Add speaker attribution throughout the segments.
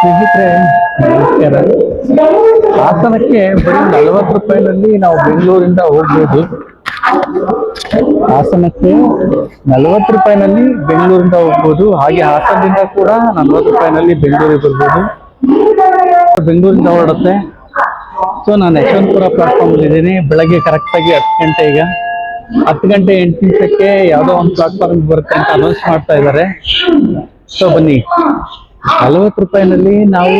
Speaker 1: ಸ್ನೇಹಿತರೆ, ನಮಸ್ಕಾರ. ಹಾಸನಕ್ಕೆ ಬರೀ ನಲವತ್ತು ರೂಪಾಯಿನಲ್ಲಿ ನಾವು ಬೆಂಗಳೂರಿಂದ ಹೋಗ್ಬೋದು. ಹಾಸನಕ್ಕೆ ನಲವತ್ತು ರೂಪಾಯಿನಲ್ಲಿ ಬೆಂಗಳೂರಿಂದ ಹೋಗ್ಬೋದು. ಹಾಗೆ ಹಾಸನದಿಂದ ಕೂಡ ನಲವತ್ತು ರೂಪಾಯಿನಲ್ಲಿ ಬೆಂಗಳೂರಿಗೆ ಬರ್ಬೋದು. ಬೆಂಗಳೂರಿಂದ ಹೊರಡುತ್ತೆ. ಸೊ ನಾನು ಯಶವಂತಪುರ ಪ್ಲಾಟ್ಫಾರ್ಮ್ ಇದ್ದೀನಿ. ಬೆಳಗ್ಗೆ ಕರೆಕ್ಟಾಗಿ ಹತ್ತು ಗಂಟೆ ಈಗ. ಹತ್ತು ಗಂಟೆ ಎಂಟು ನಿಮಿಷಕ್ಕೆ ಯಾವುದೋ ಒಂದು ಪ್ಲಾಟ್ಫಾರ್ಮ್ ಬರುತ್ತೆ ಅಂತ ಅನೌನ್ಸ್ ಮಾಡ್ತಾ ಇದ್ದಾರೆ. ಸೊ ಬನ್ನಿ. ನಲವತ್ತು ರೂಪಾಯಿನಲ್ಲಿ ನಾವು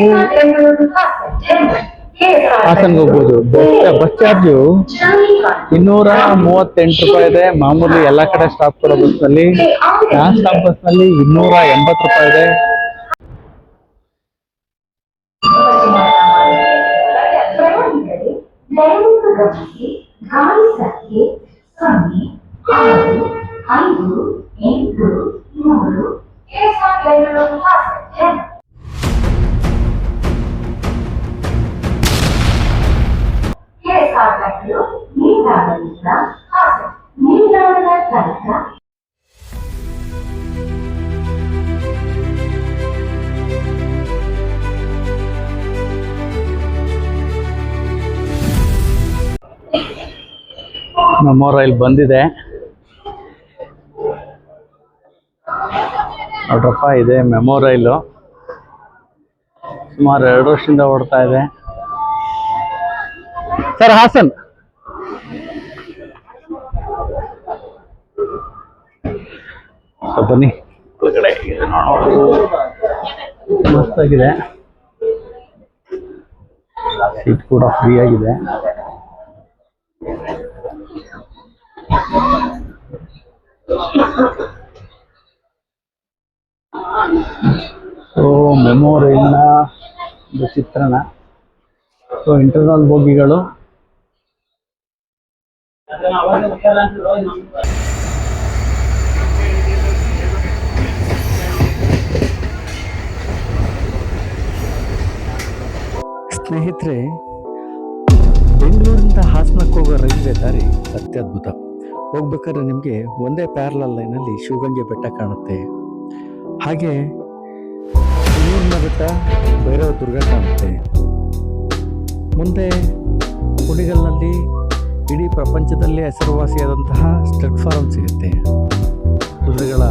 Speaker 1: ಹಾಸನ್ಗೆ ಹೋಗ್ಬೋದು. ಬಸ್ ಬಸ್ ಚಾರ್ಜು ಇನ್ನೂರ ಮೂವತ್ತೆಂಟು ರೂಪಾಯಿ ಇದೆ. ಮಾಮೂಲಿ ಎಲ್ಲ ಕಡೆ ಸ್ಟಾಪ್ ಕೊಡೋ ಬಸ್ನಲ್ಲಿ. ನಾನ್ ಸ್ಟಾಪ್ ಬಸ್ನಲ್ಲಿ ಇನ್ನೂರ ಎಂಬತ್ತು ರೂಪಾಯಿ ಇದೆ.
Speaker 2: ಗಮನಿಸಿ ನಿಲ್ದಾಣದ ತನಕ
Speaker 1: ನಮ್ಮವರ ಇಲ್ಲಿ ಬಂದಿದೆ. ನೋಡ್ರಪ್ಪ, ಇದೆ ಮೆಮೋ ರೈಲು ಸುಮಾರು ಎರಡು ವರ್ಷದಿಂದ ಓಡ್ತಾ ಇದೆ. ಸರ್, ಹಾಸನ್. ಸೊ ಬನ್ನಿ. ಒಳಗಡೆ. ಮಸ್ತಾಗಿದೆ. ಸೀಟ್ ಕೂಡ ಫ್ರೀ ಆಗಿದೆ. ಸೊ ಮೆಮೋರಿಯಲ್ನ ಒಂದು ಚಿತ್ರಣ. ಸೊ ಇಂಟರ್ನಲ್ ಬೋಗಿಗಳು. ಸ್ನೇಹಿತರೆ, ಬೆಂಗಳೂರಿಂದ ಹಾಸನಕ್ಕೆ ಹೋಗೋ ರೈಲ್ವೆ ದಾರಿ ಅತ್ಯದ್ಭುತ. ಹೋಗ್ಬೇಕಾದ್ರೆ ನಿಮಗೆ ಒಂದೇ ಪ್ಯಾರಲಲ್ ಲೈನಲ್ಲಿ ಶಿವಗಂಗೆ ಬೆಟ್ಟ ಕಾಣುತ್ತೆ. ಹಾಗೆ ಹಿರಿಯೂರಿನ ಬೆಟ್ಟ ಭೈರವ ದುರ್ಗ ಕಾಣುತ್ತೆ. ಮುಂದೆ ಕುಣಿಗಲ್ನಲ್ಲಿ ಇಡೀ ಪ್ರಪಂಚದಲ್ಲೇ ಹೆಸರುವಾಸಿಯಾದಂತಹ ಸ್ಟಡ್ ಫಾರಂ ಸಿಗುತ್ತೆ. ಕುದುರೆಗಳ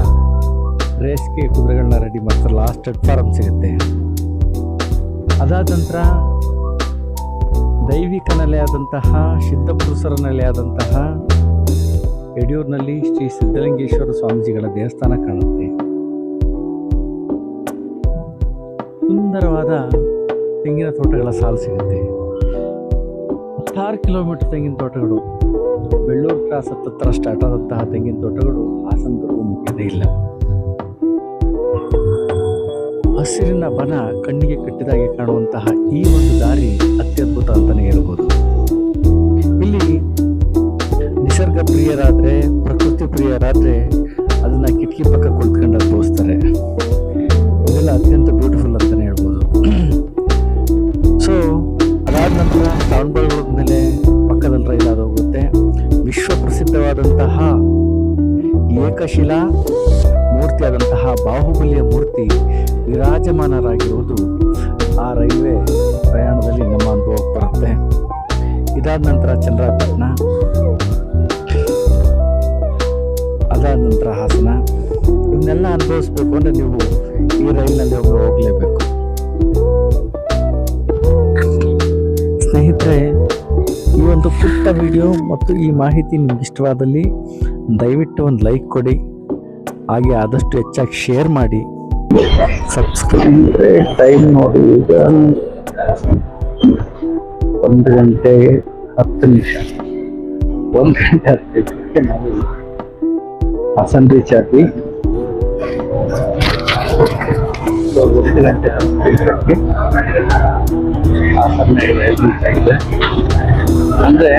Speaker 1: ರೇಸ್ಗೆ ಕುದುರೆಗಳನ್ನ ರೆಡಿ ಮಾಡ್ತಾರಲ್ಲ, ಆ ಸ್ಟಡ್ ಫಾರಂ ಸಿಗುತ್ತೆ. ಅದಾದ ನಂತರ ದೈವಿಕ ನೆಲೆಯಾದಂತಹ ಸಿದ್ಧಪುರುಷರ ನೆಲೆಯಾದಂತಹ ಯಡಿಯೂರಿನಲ್ಲಿ ಶ್ರೀ ಸಿದ್ಧಲಿಂಗೇಶ್ವರ ಸ್ವಾಮೀಜಿಗಳ ದೇವಸ್ಥಾನ ಕಾಣುತ್ತೆ. ಸುಂದರವಾದ ತೆಂಗಿನ ತೋಟಗಳ ಸಾಲು ಸಿಗುತ್ತೆ. ಹತ್ತಾರು ಕಿಲೋಮೀಟರ್ ತೆಂಗಿನ ತೋಟಗಳು. ಬೆಳ್ಳೂರು ಕ್ರಾಸ್ ಹತ್ತತ್ರ ಸ್ಟಾರ್ಟ್ ಆದಂತಹ ತೆಂಗಿನ ತೋಟಗಳು, ಆ ಸಂದರ್ಭ ಮುಖ್ಯತೆ ಇಲ್ಲ. ಹಸಿರಿನ ಬನ ಕಣ್ಣಿಗೆ ಕಟ್ಟಿದಾಗೆ ಕಾಣುವಂತಹ ಈ ಒಂದು ದಾರಿ ಅತ್ಯದ್ಭುತ ಅಂತಾನೆ ಹೇಳ್ಬೋದು. ಇಲ್ಲಿ ನಿಸರ್ಗ ಪ್ರಿಯರಾದ್ರೆ, ಪ್ರಕೃತಿ ಪ್ರಿಯರಾದ್ರೆ ಅದನ್ನ ಕಿಟಕಿ ಪಕ್ಕ ಕುಳಿತುಕೊಂಡು ಅನುಭವಿಸ್ತಾರೆ ಇದೆಲ್ಲ ಅತ್ಯಂತ ಬ್ಯೂಟಿಫುಲ್ ಅಂತಾನೆ ಹೇಳ್ಬೋದು. ಸೊ ಅದಾದ ನಂತರ ದಾವಣಗೆರೆ ಮೇಲೆ ಪಕ್ಕದಲ್ಲಿ ರೈಲ್ ಅದು ಹೋಗುತ್ತೆ. ವಿಶ್ವ ಪ್ರಸಿದ್ಧವಾದಂತಹ ಏಕಶಿಲಾ ಮೂರ್ತಿಯಾದಂತಹ ಬಾಹುಬಲಿಯ ಮೂರ್ತಿ ವಿರಾಜಮಾನರಾಗಿರುವುದು ಆ ರೈಲ್ವೆ ಪ್ರಯಾಣದಲ್ಲಿ ನಮ್ಮ ಅನುಭವಕ್ಕೆ ಬರುತ್ತೆ. ಇದಾದ ನಂತರ ಚಂದ್ರಪಟ್ಟಣ, ಅದಾದ ನಂತರ ಹಾಸನ. ಇವನ್ನೆಲ್ಲ ಅನುಭವಿಸ್ಬೇಕು ಅಂದರೆ ನೀವು ಈ ರೈಲಿನಲ್ಲಿ ಒಬ್ಬರು ಹೋಗಲೇಬೇಕು. ಸ್ನೇಹಿತರೆ, ಈ ಒಂದು ಪುಟ್ಟ ವಿಡಿಯೋ ಮತ್ತು ಈ ಮಾಹಿತಿ ನಿಮ್ಗೆ ಇಷ್ಟವಾದಲ್ಲಿ ದಯವಿಟ್ಟು ಒಂದು ಲೈಕ್ ಕೊಡಿ, ಹಾಗೆ ಆದಷ್ಟು ಹೆಚ್ಚಾಗಿ ಶೇರ್ ಮಾಡಿ. ಸಬ್ಸ್ಕ್ರೈಬ್ ಟೈಮ್ ನೋಡಿ ಈಗ ಒಂದು ಗಂಟೆ ಹತ್ತು ನಿಮಿಷ ಒಂದು ಗಂಟೆ ಹತ್ತು ನಿಮಿಷಕ್ಕೆ ನಾವು ಹಾಸನ್ ರೀಚ್ ಆದ್ವಿ So, ಒಂದು ಗಂಟೆ ಹತ್ತು ನಿಮಿಷಕ್ಕೆ ಹಾಸನ್ ರೀಚ್ ಆಗಿದೆ ಅಂದ್ರೆ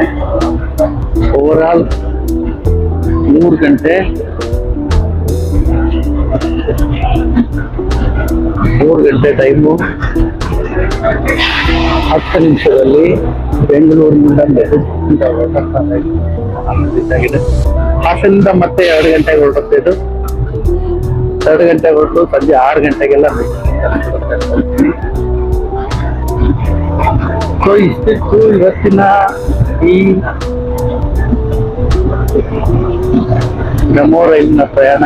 Speaker 1: ಓವರ್ ಆಲ್ ಮೂರು ಗಂಟೆ ಮೂರು ಗಂಟೆ ಟೈಮು ಹತ್ತು ನಿಮಿಷದಲ್ಲಿ ಬೆಂಗಳೂರಿನಿಂದ ಆಗಿದೆ. ಹಾಸನಿಂದ ಮತ್ತೆ ಎರಡು ಗಂಟೆಗೆ ಹೊರಡುತ್ತೆ ಇದು. ಎರಡು ಗಂಟೆಗೆ ಹೊರಟು, ಸಂಜೆ ಆರು ಗಂಟೆಗೆಲ್ಲ ಸೊ ಇಷ್ಟಿತ್ತು ಇವತ್ತಿನ ಈ ನಮ್ಮ ರೈಲಿನ ಪ್ರಯಾಣ.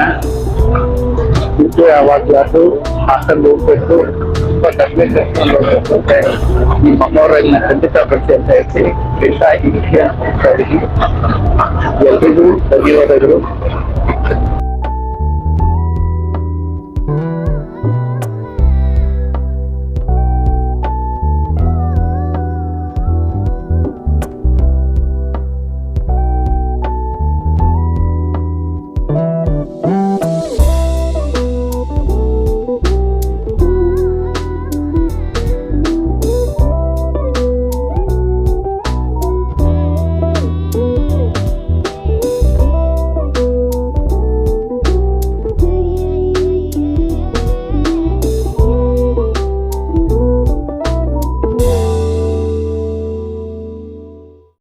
Speaker 1: ಇದು ಯಾವಾಗಲಾದ್ರು ಹಾಸನ್ ಹೋಗ್ಬೇಕು ಸ್ವಲ್ಪ ಕಡಿಮೆ ಕರ್ಕೊಂಡು ಹೋಗ್ಬೇಕು ಅಂದ್ರೆ ಈ ಮೆಮೋ ರೈಲ್ನ